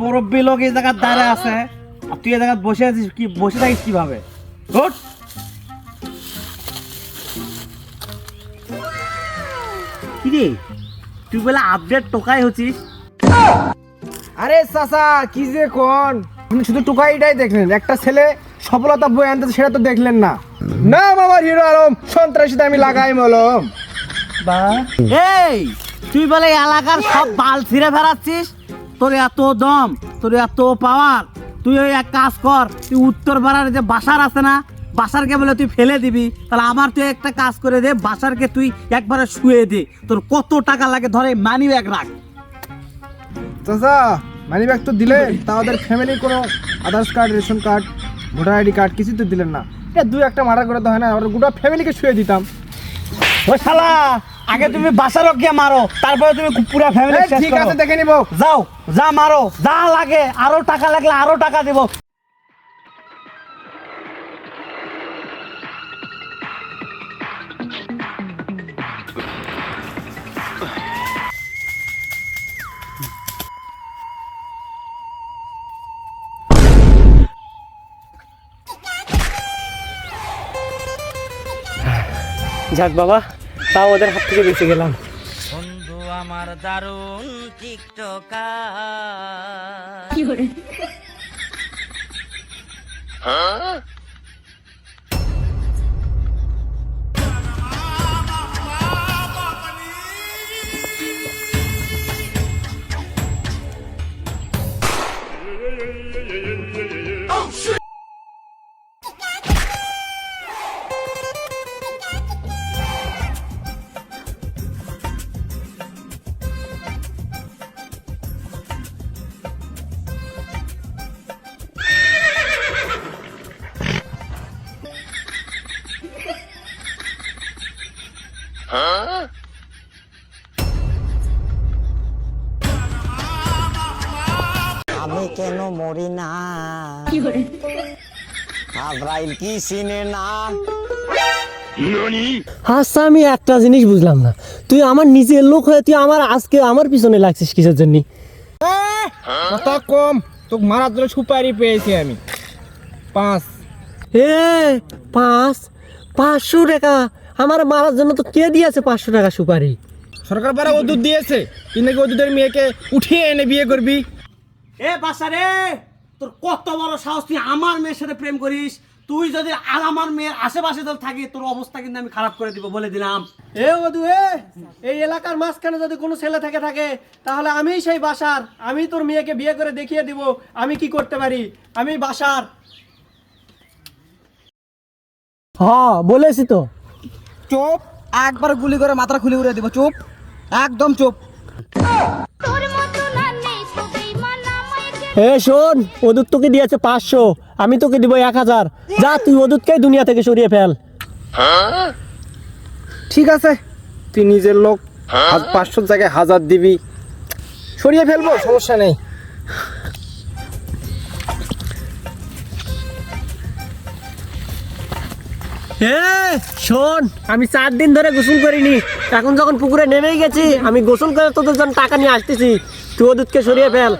মুরব্বী লোক এই জায়গার দাঁড়ে আছে। আর তুই এই জায়গায় বসে আছিস কি বসে থাকিস কীভাবে? ওঠ কি রে তুই বলে আপডেট টোকাই হচ্ছিস? আরে চাচা কি যে কোন? আপনি শুধু টুকাইটাই দেখলেন। একটা ছেলে সফলতা বই আনতে সেটা তো দেখলেন না। না আমার হিরো আলম সন্ত্রাসীতে আমি লাগাই মলম এই তুই বলে এলাকার সব বাল ছিঁড়ে ফেরাচ্ছিস তোর এত দম, তোর এত পাওয়ার তুই ওই এক কাজ কর, তুই উত্তর পাড়ার যে বাসার আছে না, বাসারকে বলে তুই ফেলে দিবি। তাহলে আমার তুই একটা কাজ করে দে, বাসারকে তুই একবারে শুয়ে দে। তোর কত টাকা লাগে ধরে মানি ব্যাগ রাখ। চাচা মানি ব্যাগ তো দিলেন তা ওদের ফ্যামিলির কোনো Aadhaar card ration card voter ID card কিছু তো দিলেন না। এটা দুই একটা মারা করে তো হয় না ওর গোটা ফ্যামিলিকে শুয়ে দিতাম। ওই শালা! আগে তুমি বাসার গিয়ে মারো তারপরে তুমি পুরো ফ্যামিলি ঠিক আছে দেখে নিব। যাও যা মারো যা লাগে আরও টাকা লাগলে আরও টাকা দেব। যাক বাবা তাও ওদের হাত থেকে বেঁচে গেলাম। বন্ধু আমার দারুণ টিকটকার আমি কেন মরি না? আব্রাইল কি চিনে না আচ্ছা আমি একটা জিনিস বুঝলাম না। তুই আমার নিজের লোক হয়ে তুই আমার আজকে আমার পিছনে লাগছিস কিসের জন্য? কথা কম তোকে মারার জন্য সুপারি পেয়েছি আমি। পাঁচ। এ পাঁচ? পাঁচশো টাকা? আমার মারার জন্য তো কে দিয়েছে পাঁচশো টাকা সুপারি? সরকার পাড়া ওদুর দিয়েছে। তুই নাকি ওদুদের মেয়েকে উঠিয়ে এনে বিয়ে করবি? এ বাসা রে তোর কত বড় সাহস তুই আমার মেয়ের সাথে প্রেম করিস? তুই যদি আর আমার মেয়ের আশেপাশে যদি থাকি তোর অবস্থা কিন্তু আমি খারাপ করে দিব বলে দিলাম। এ মধু এ এই এলাকার মাঝখানে যদি কোনো ছেলে থেকে থাকে তাহলে আমিই সেই বাসার আমি তোর মেয়েকে বিয়ে করে দেখিয়ে দিব আমি কি করতে পারি? আমি বাসার। হ্যাঁ বলেছি তো। চুপ। একবার গুলি করে মাথা খুলে উড়ে দিব চুপ। একদম চুপ। তোর মতো না নেই তো বেঈমান আমায় এ শোন ওদুত তোকে দিয়েছে পাঁচশো। আমি তোকে দিব এক হাজার। যা তুই ওদুতকেই দুনিয়া থেকে সরিয়ে ফেল। ঠিক আছে। তুই নিজের লোক হাজ- পাঁচশোর জায়গায় হাজার দিবি। সরিয়ে ফেলব সমস্যা নেই। শোন, আমি চার দিন ধরে গোসল করিনি। এখন যখন পুকুরে নেমেই গেছি, আমি গোসল করে তোদের জন্য টাকা নিয়ে আসতেছি। তুই ওদুতকে সরিয়ে ফেল।